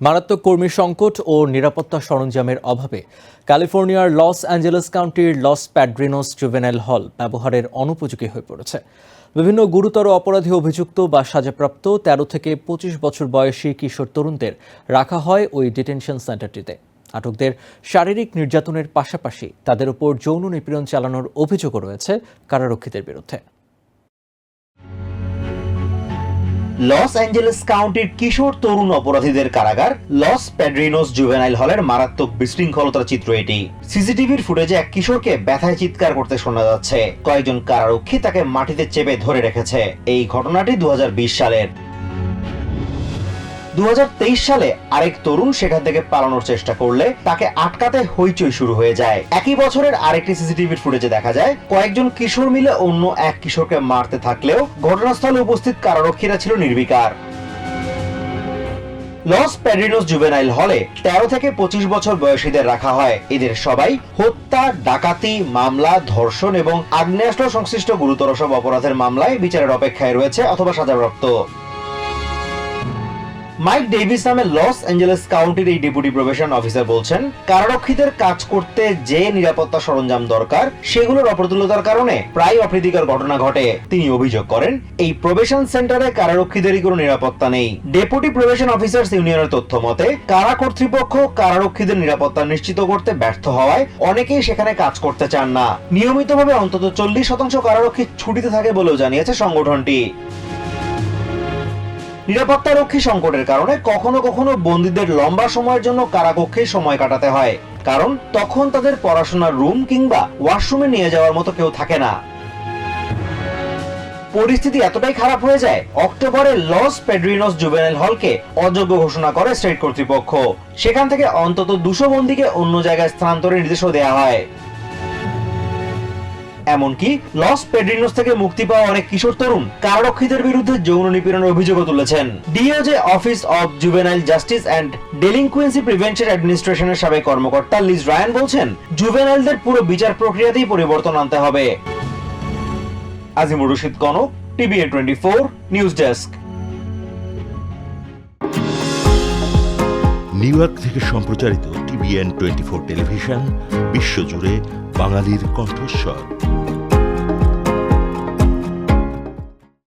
মারাত্মক কর্মী সংকট ও নিরাপত্তা সরঞ্জামের অভাবে ক্যালিফোর্নিয়ার লস অ্যাঞ্জেলেস কাউন্টির লস প্যাড্রিনোস জুভেনাইল হল ব্যবহারের অনুপযোগী হয়ে পড়েছে। বিভিন্ন গুরুতর অপরাধী অভিযুক্ত বা সাজাপ্রাপ্ত তেরো থেকে পঁচিশ বছর বয়সী কিশোর তরুণদের রাখা হয় ওই ডিটেনশন সেন্টারটিতে। আটকদের শারীরিক নির্যাতনের পাশাপাশি তাদের উপর যৌন নিপীড়ন চালানোর অভিযোগও রয়েছে কারারক্ষীদের বিরুদ্ধে। লস অ্যাঞ্জেলেস কাউন্টির কিশোর তরুণ অপরাধীদের কারাগার, লস প্যাড্রিনোস জুভেনাইল হলের মারাত্মক বিশৃঙ্খলতার চিত্র এটি। সিসিটিভির ফুটেজে এক কিশোরকে ব্যথায় চিৎকার করতে শোনা যাচ্ছে। কয়েকজন কারারক্ষী তাকে মাটিতে চেপে ধরে রেখেছে। এই ঘটনাটি দু হাজার বিশ সালের। দু হাজার তেইশ সালে আরেক তরুণ সেখান থেকে পালানোর চেষ্টা করলে তাকে আটকাতে হইচই শুরু হয়ে যায়। একই বছরের আরেকটি সিসিটিভির ফুটেজে দেখা যায়, কয়েকজন কিশোর মিলে অন্য এক কিশোরকে মারতে থাকলেও ঘটনাস্থলে উপস্থিত কারারক্ষীরা ছিল নির্বিকার। লস প্যাড্রিনোস জুভেনাইল হলে তেরো থেকে পঁচিশ বছর বয়সীদের রাখা হয়। এদের সবাই হত্যা, ডাকাতি, মামলা, ধর্ষণ এবং আগ্নেয়াস্ত্র সংশ্লিষ্ট গুরুতর সব অপরাধের মামলায় বিচারের অপেক্ষায় রয়েছে অথবা সাজাপ্রাপ্ত মাইক ডেভিস নামে লস অ্যাঞ্জেলেস কাউন্টির এই ডেপুটি প্রবেশন অফিসার বলছেন, কারারক্ষীদের কাজ করতে যে নিরাপত্তা সরঞ্জাম দরকার, সেগুলোর অপ্রতুলতার কারণে প্রায় অপ্রীতিকর ঘটনা ঘটে। তিনি অভিযোগ করেন, এই প্রবেশন সেন্টারে কারারক্ষীদেরই কোনো নিরাপত্তা নেই। ডেপুটি প্রবেশন অফিসার্স ইউনিয়নের তথ্য মতে, কারা কর্তৃপক্ষ কারারক্ষীদের নিরাপত্তা নিশ্চিত করতে ব্যর্থ হওয়ায় অনেকেই সেখানে কাজ করতে চান না। নিয়মিতভাবে অন্তত চল্লিশ শতাংশ কারারক্ষী ছুটিতে থাকে বলেও জানিয়েছে সংগঠনটি। নিরাপত্তারক্ষী সংকটের কারণে কখনো কখনো বন্দীদের লম্বা সময়ের জন্য কারাকক্ষে সময় কাটাতে হয়। কারণ তখন তাদের পড়াশোনার রুম কিংবা ওয়াশরুমে নিয়ে যাওয়ার মতো কেউ থাকে না। পরিস্থিতি এতটাই খারাপ হয়ে যায়, অক্টোবরে লস পেড্রিনোস জুভেনাইল হলকে অযোগ্য ঘোষণা করে স্টেট কর্তৃপক্ষ। সেখান থেকে অন্তত দুশো বন্দীকে অন্য জায়গায় স্থানান্তরের নির্দেশও দেওয়া হয়। এমনকি লস পেড্রিনোস থেকে মুক্তি পাওয়া অনেক কিশোর তরুণ কারারক্ষীদের বিরুদ্ধে যৌন নিপীড়নের অভিযোগও তুলেছেন। DOJ office of juvenile justice and delinquency prevention অ্যাডমিনিস্ট্রেশনের সাবেক কর্মকর্তা লিজ রায়ান বলছেন, জুভেনাইলদের পুরো বিচার প্রক্রিয়াতেই পরিবর্তন আনতে হবে। Azimur Rashid Konok TVN twenty four, news desk. New York থেকে সম্প্রচারিত টিভিএন টোয়েন্টি ফোর টেলিভিশন, বিশ্বজুড়ে বাঙালির কণ্ঠস্বর।